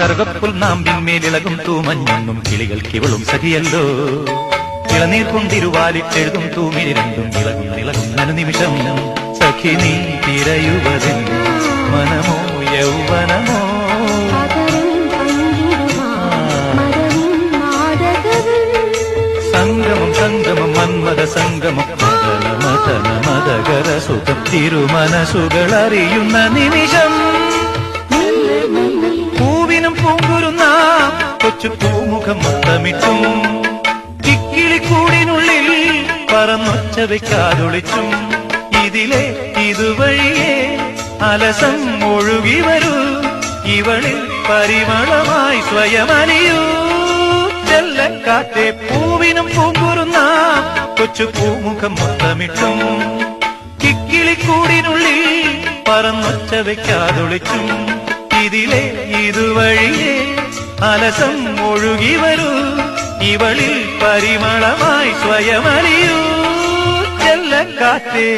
കറുകപ്പുൽ നാമ്പിന്മേലിളകും തൂമഞ്ഞൊന്നും കിളികൾക്കിവളും സഖിയല്ലോ. ഇളനീർ കൊണ്ടിരുവാലിട്ടെഴുതും തൂമിനി രണ്ടും ഇളകും ഇളകും അനുനിമിഷം സഖി നീ തിരയുവതിൽ മനമോ യൗവനമോ? സംഗമം സംഗമം മന്മത സംഗമം. മതന മദന മദകര സുഖം തിരുമനസുകൾ അറിയുന്ന നിമിഷം. മത്തമിട്ടും കിക്കിളിക്കൂടിനുള്ളിൽ പറന്നൊച്ച വെക്കാതൊളിച്ചും ഇതിലെ ഇതുവഴിയെ അലസം ഒഴുകി വരൂ. ഇവളിൽ പരിമളമായി സ്വയമലിയൂ. ചെല്ലക്കാറ്റെ പൂവിനും പൂങ്കുരുന്ന കൊച്ചു പൂമുഖം മൊത്തമിട്ടും കിക്കിളിക്കൂടിനുള്ളിൽ പറന്നൊച്ച വെക്കാതൊളിച്ചും ഇതിലെ ഇതുവഴിയെ അലസം ഒഴുകി വരൂ. ഇവളിൽ പരിമളമായി സ്വയമറിയൂ. ചെല്ലക്കാറ്റേ